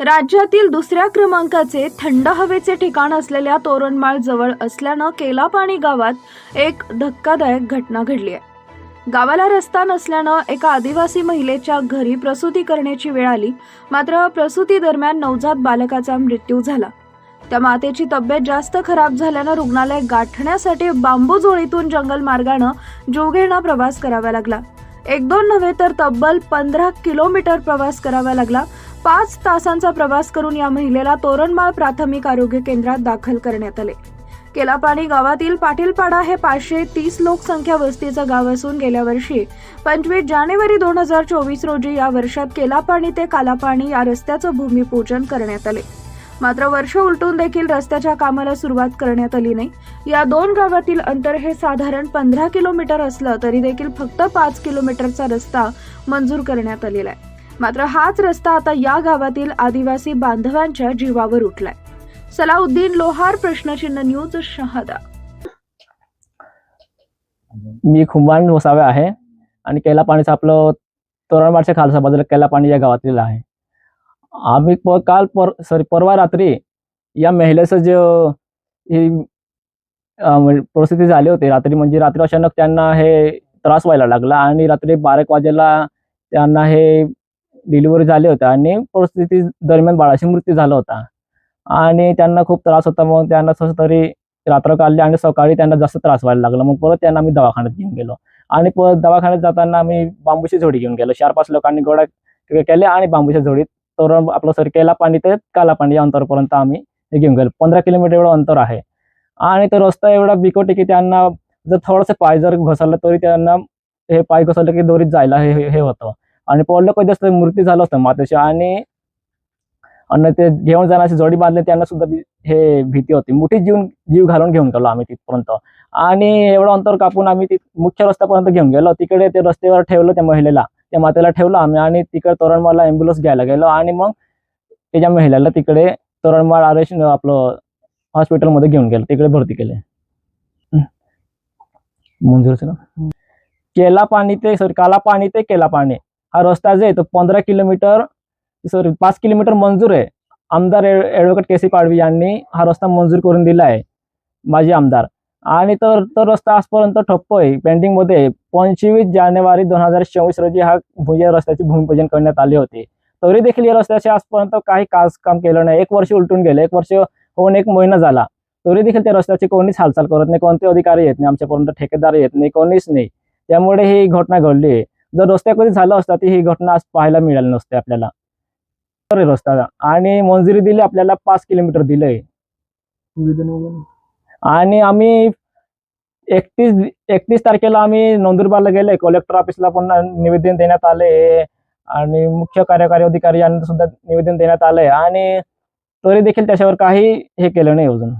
राज्यातील दुसऱ्या क्रमांकाचे थंड हवेचे ठिकाण असलेल्या तोरणमाळ जवळ असल्यानं केलापाणी गावात एक धक्कादायक घटना घडली आहे. गावाला रस्ता नसल्यानं एका आदिवासी महिलेच्या घरी प्रसूती करण्याची वेळ आली मात्र प्रसूती दरम्यान नवजात बालकाचा मृत्यू झाला. त्या मातेची तब्येत जास्त खराब झाल्यानं रुग्णालय गाठण्यासाठी बांबू जोळीतून जंगल मार्गानं जीवघेणा प्रवास करावा लागला. एक दोन नव्हे तर तब्बल पंधरा किलोमीटर प्रवास करावा लागला. पाच तासांचा प्रवास करून या महिलेला तोरणमाळ प्राथमिक आरोग्य केंद्रात दाखल करण्यात आले. केलापाणी गावातील पाटीलपाडा हे पाचशे तीस लोकसंख्या वस्तीचं गाव असून गेल्या वर्षी पंचवीस जानेवारी दोन हजार चोवीस रोजी या वर्षात केलापाणी ते कालापाणी या रस्त्याचं भूमिपूजन करण्यात आले. मात्र वर्ष उलटून देखील रस्त्याच्या कामाला सुरुवात करण्यात आली नाही. या दोन गावातील अंतर हे साधारण पंधरा किलोमीटर असलं तरी देखील फक्त पाच किलोमीटरचा रस्ता मंजूर करण्यात आलेला आहे. मात्र हाच रस्ता आता या गावातील आदिवासी बांधवांच्या जीवावर उठलाय. सलाउद्दीन लोहार प्रश्नचिन्ह न्यूज शहादा. मी खुंबान वसावे आहे आणि कैला पाणीचं आपलं तोरणमाडच्या खालसा बाजूला कैला पाणी या गावातील आहे. आम्ही प काल पर सॉरी परवा रात्री या महिलेचं जे ही म्हणजे परिस्थिती झाली होती. रात्री म्हणजे रात्री अचानक त्यांना हे त्रास व्हायला लागला आणि रात्री बारा एक वाजेला त्यांना हे डिलिव्हरी झाली होती आणि परिस्थिती दरम्यान बाळाचा मृत्यू झाला होता. आणि त्यांना खूप त्रास होता. मग त्यांना तसं तरी रात्र काढली आणि सकाळी त्यांना जास्त त्रास व्हायला लागला. मग परत त्यांना आम्ही दवाखान्यात घेऊन गेलो. आणि परत दवाखान्यात जाताना आम्ही बांबूची झोडी घेऊन गेलो. चार पाच लोकांनी गोळा केले आणि बांबूच्या झोडीत तोरण आपलं सर केला पाणी ते काला पाणी या अंतरपर्यंत आम्ही घेऊन गेलो. पंधरा किलोमीटर एवढं अंतर आहे. आणि तो रस्ता एवढा बिकट की त्यांना जर थोडंसं पाय जर घसरलं तरी त्यांना हे पाय घसरलं की दोरीत जायला हे हे- हे होतं. आणि पडलं कधी असतं मृत्यू झालं असतं मातेचे आणि आणि ते घेऊन जाण्याची जोडी बांधले त्यांना सुद्धा हे भीती होती. मोठी जीवन जीव घालून घेऊन गेलो आम्ही तिथपर्यंत. आणि एवढं अंतर कापून आम्ही मुख्य रस्त्यापर्यंत घेऊन गेलो. तिकडे ते रस्त्यावर ठेवलं त्या महिलेला. त्या मातेला ठेवलं आम्ही आणि तिकडे तोरणमाळला अँब्युलन्स घ्यायला गेलो. आणि मग त्याच्या महिलेला तिकडे तोरणमाळ आरेश आपलं हॉस्पिटलमध्ये घेऊन गेलो. तिकडे भरती केले. मंजूर केला पाणी ते सॉरी काला पाणी ते केला पाणी. हा रस्ता जे आहे तो पंधरा किलोमीटर सॉरी पाच किलोमीटर मंजूर आहे. आमदार ॲडव्होकेट के सी पाडवी यांनी हा रस्ता मंजूर करून दिला आहे माजी आमदार. आणि तर तो रस्ता आजपर्यंत ठप्प आहे. पेंडिंगमध्ये पंचवीस जानेवारी दोन हजार चोवीस रोजी हा भू- रस्त्याचे भूमिपूजन करण्यात आले होते. तरी देखील या रस्त्याचे आजपर्यंत काही काज काम केलं नाही. एक वर्ष उलटून गेले. एक वर्ष होऊन एक महिना झाला. तरी देखील त्या रस्त्याची कोणीच हालचाल करत नाही. कोणते अधिकारी येत नाही. आमच्यापर्यंत ठेकेदार येत नाही. कोणीच नाही. त्यामुळे ही घटना घडली आहे. जर रस्त्या कधी झालं असतं ती ही घटना आज पाहायला मिळाली नसते आपल्याला. तर रस्ता आणि मंजुरी दिली आपल्याला पाच किलोमीटर दिलंय. आणि आम्ही एकतीस एकतीस तारखेला आम्ही नंदुरबारला गेले कलेक्टर ऑफिसला पण निवेदन देण्यात आले आणि मुख्य कार्यकारी अधिकारी यांना सुद्धा निवेदन देण्यात आलंय. आणि तरी देखील त्याच्यावर काही हे केलं नाही अजून.